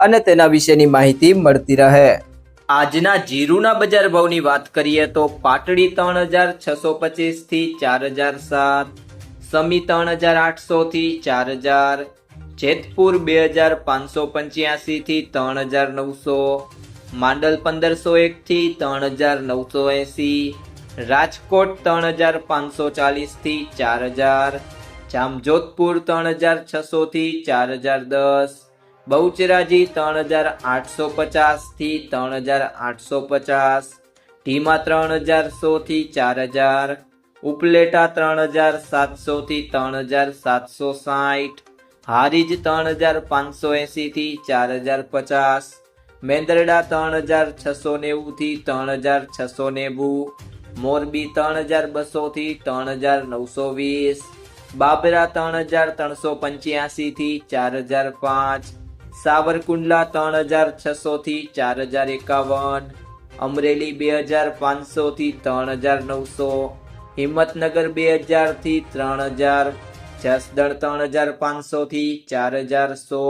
અને તેના વિશેની માહિતી મળતી રહે. આજના જીરુના બજાર ભાવની વાત કરીએ તો પાટડી ત્રણ હજાર છસો પચીસથી ચાર હજાર સાત, સમી ત્રણ હજાર આઠસો થી ચાર હજાર, જેતપુર બે હજાર પાંચસો પંચ્યાસી થી ત્રણ હજાર નવસો, માંડલ પંદરસો એક થી ત્રણ હજાર નવસો એંસી, રાજકોટ ત્રણ હજાર પાંચસો ચાલીસથી ચાર હજાર, જામજોધપુર ત્રણ હજાર છસો થી ચાર હજાર દસ બહુચરાજી ત્રણ હજાર આઠસો પચાસથી ત્રણ હજાર આઠસો પચાસ ઢીમા ત્રણ હજાર સો થી ચાર હજાર ઉપલેટા ત્રણ હજાર સાતસો થી ત્રણ હજાર સાતસો સાઠ હારીજ ત્રણ હજાર પાંચસો એંસીથી ચાર હજાર પચાસ મેંદરડા ત્રણ હજાર છસો નેવું થી ત્રણ હજાર છસો નેવું મોરબી ત્રણ હજાર બસો થી ત્રણ હજાર નવસો વીસ બાબરા ત્રણ હજાર ત્રણસો પંચ્યાસી થી ચાર હજાર પાંચ સાવરકુંડલા ત્રણ હજાર છસો થી ચાર હજાર એકાવન, અમરેલી બે હજાર પાંચસો થી ત્રણ હજાર નવસો, હિંમતનગર બે હજારથી ત્રણ હજાર, જસદણ ત્રણ હજાર પાંચસો થી ચાર હજાર સો,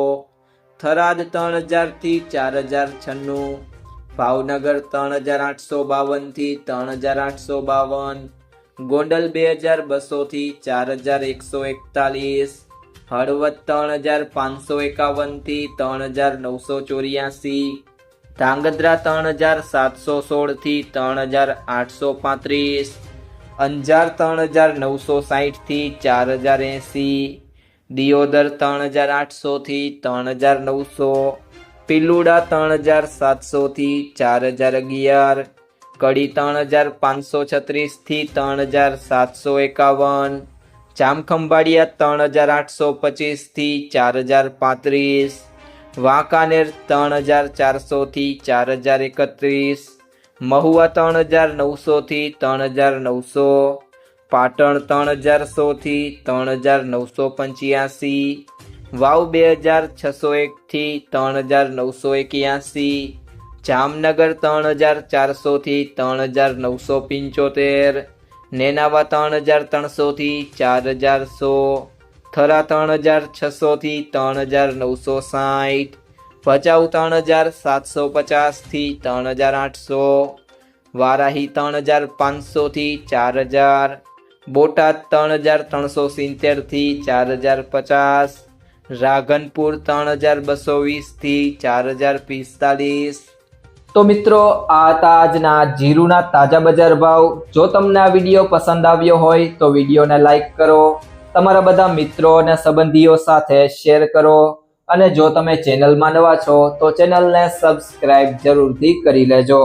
થરાદ ત્રણ હજારથી ચાર હજાર છન્નું, ભાવનગર ત્રણ હજાર આઠસો બાવનથી ત્રણ હજાર આઠસો બાવન, ગોંડલ બે હજાર બસો થી ચાર હજાર એકસો એકતાલીસ હળવદ ત્રણ હજાર પાંચસો એકાવનથી ત્રણ હજાર નવસો ચોર્યાસી. ધાંગધ્રા ત્રણ હજાર સાતસો સોળથી ત્રણ હજાર આઠસો પાંત્રીસ. અંજાર ત્રણ હજાર નવસો સાઠથી ચાર હજાર એંસી. દિયોદર ત્રણ હજાર આઠસો થી ત્રણ હજાર નવસો. પિલુડા ત્રણ હજાર સાતસો થી ચાર હજાર અગિયાર. કડી ત્રણ હજાર પાંચસો છત્રીસથી ત્રણ હજાર સાતસો એકાવન. જામખંભાળિયા ત્રણ હજાર આઠસો પચીસથી ચાર હજાર પાંત્રીસ. વાંકાનેર ત્રણ હજાર ચારસોથી ચાર હજાર એકત્રીસ. મહુવા ત્રણ હજાર નવસોથી ત્રણ હજાર નવસો. પાટણ ત્રણ હજાર સોથી ત્રણ હજાર નવસો પંચ્યાસી. વાવ બે હજાર છસો એકથી ત્રણ હજાર નવસો એક્યાસી. જામનગર ત્રણ હજાર ચારસોથી ત્રણ હજાર નવસો પંચોતેર. નેનાવા ત્રણ હજાર ત્રણસોથી ચાર હજાર સો, થરા ત્રણ હજાર છસોથી ત્રણ હજાર નવસો સાઠ ભચાઉ ત્રણ હજાર સાતસો પચાસથી ત્રણ હજાર આઠસો, વારાહી ત્રણ હજાર પાંચસોથી ચાર હજાર, બોટાદ ત્રણ હજાર ત્રણસો સિત્તેરથી ચાર હજાર પચાસ, રાધનપુર ત્રણ હજાર બસો વીસથી ચાર હજાર પિસ્તાલીસ તો મિત્રો, આ હતા આજના જીરુના તાજા બજાર ભાવ. જો તમને આ વીડિયો પસંદ આવ્યો હોય, તો વિડીયોને લાઇક કરો, તમારા બધા મિત્રો અને સંબંધીઓ સાથે શેર કરો, અને જો તમે ચેનલમાં નવા છો, તો ચેનલને સબસ્ક્રાઇબ જરૂરથી કરી લેજો.